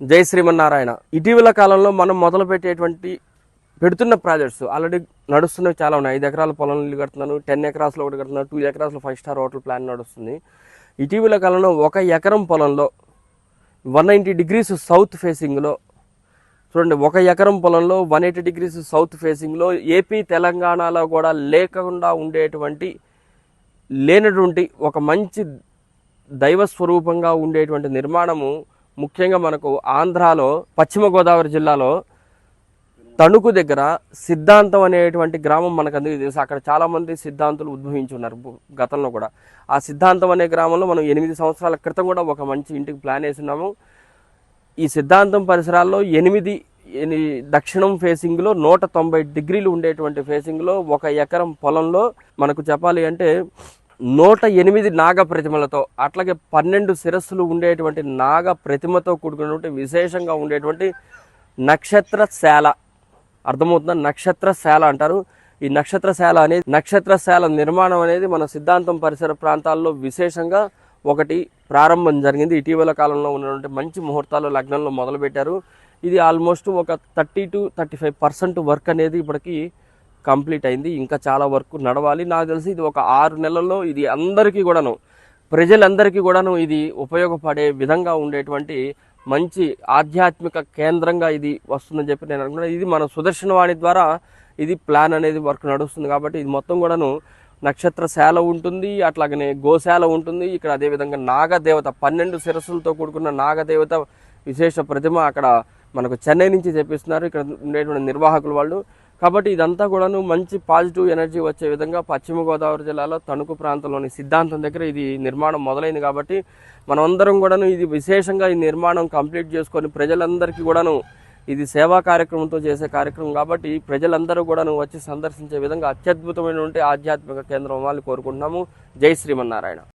జై శ్రీమన్నారాయణ. ఇటీవల కాలంలో మనం మొదలు పెట్టేటువంటి పెడుతున్న ప్రాజెక్ట్స్ ఆల్రెడీ నడుస్తున్నవి చాలా ఉన్నాయి. ఐదు ఎకరాల పొలం ఇల్లు కడుతున్నాను టెన్ ఎకరాస్లో ఒకటి కడుతున్నాను టూ ఎకరాస్లో ఫైవ్ స్టార్ హోటల్ ప్లాన్ నడుస్తుంది. ఇటీవల కాలంలో ఒక ఎకరం పొలంలో వన్ నైంటీ డిగ్రీస్ సౌత్ ఫేసింగ్లో చూడండి ఒక ఎకరం పొలంలో వన్ ఎయిటీ డిగ్రీస్ సౌత్ ఫేసింగ్లో ఏపీ తెలంగాణలో కూడా లేకుండా ఉండేటువంటి లేనటువంటి ఒక మంచి దైవ స్వరూపంగా ఉండేటువంటి నిర్మాణము ముఖ్యంగా మనకు ఆంధ్రాలో పశ్చిమ గోదావరి జిల్లాలో తణుకు దగ్గర సిద్ధాంతం అనేటువంటి గ్రామం మనకు అందరికీ తెలుసు. అక్కడ చాలామంది సిద్ధాంతులు ఉద్భవించి ఉన్నారు గతంలో కూడా. ఆ సిద్ధాంతం అనే గ్రామంలో మనం ఎనిమిది సంవత్సరాల క్రితం కూడా ఒక మంచి ఇంటికి ప్లాన్ వేస్తున్నాము ఈ సిద్ధాంతం పరిసరాల్లో ఎనిమిది దక్షిణం ఫేసింగ్లో నూట తొంభై డిగ్రీలు ఉండేటువంటి ఫేసింగ్లో ఒక ఎకరం పొలంలో మనకు చెప్పాలి అంటే నూట ఎనిమిది నాగ ప్రతిమలతో అట్లాగే పన్నెండు శిరస్సులు ఉండేటువంటి నాగ ప్రతిమతో కూడుకున్నటువంటి విశేషంగా ఉండేటువంటి నక్షత్రశాల అర్థమవుతుందా? నక్షత్రశాల అంటారు. ఈ నక్షత్రశాల అనేది నక్షత్రశాల నిర్మాణం అనేది మన సిద్ధాంతం పరిసర ప్రాంతాల్లో విశేషంగా ఒకటి ప్రారంభం జరిగింది. ఇటీవల కాలంలో ఉన్నటువంటి మంచి ముహూర్తాలు లగ్నంలో మొదలుపెట్టారు. ఇది ఆల్మోస్ట్ ఒక thirty to thirty five percent work అనేది ఇప్పటికీ కంప్లీట్ అయింది. ఇంకా చాలా వర్క్ నడవాలి. నాకు తెలిసి ఇది ఒక ఆరు నెలల్లో ఇది అందరికీ కూడాను ప్రజలందరికీ కూడాను ఇది ఉపయోగపడే విధంగా ఉండేటువంటి మంచి ఆధ్యాత్మిక కేంద్రంగా ఇది వస్తుందని చెప్పి నేను అనుకున్నాను ఇది మన సుదర్శనవాణి ద్వారా ఇది ప్లాన్ అనేది వర్క్ నడుస్తుంది కాబట్టి ఇది మొత్తం కూడాను నక్షత్రశాల ఉంటుంది అట్లాగనే గోశాల ఉంటుంది. ఇక్కడ అదేవిధంగా నాగదేవత పన్నెండు శిరస్సులతో కూడుకున్న నాగదేవత విశేష ప్రతిమ అక్కడ మనకు చెన్నై నుంచి తెప్పిస్తున్నారు. ఇక్కడ ఉండేటువంటి నిర్వాహకులు వాళ్ళు. కాబట్టి ఇదంతా కూడాను మంచి పాజిటివ్ ఎనర్జీ వచ్చే విధంగా పశ్చిమ గోదావరి జిల్లాలో తణుకు ప్రాంతంలోని సిద్ధాంతం దగ్గర ఇది నిర్మాణం మొదలైంది కాబట్టి మనమందరం కూడాను ఇది విశేషంగా ఈ నిర్మాణం కంప్లీట్ చేసుకొని ప్రజలందరికీ కూడాను ఇది సేవా కార్యక్రమంతో చేసే కార్యక్రమం కాబట్టి ప్రజలందరూ కూడాను వచ్చి సందర్శించే విధంగా అత్యద్భుతమైనటువంటి ఆధ్యాత్మిక కేంద్రం వాళ్ళు కోరుకుంటున్నాము. జై శ్రీమన్నారాయణ.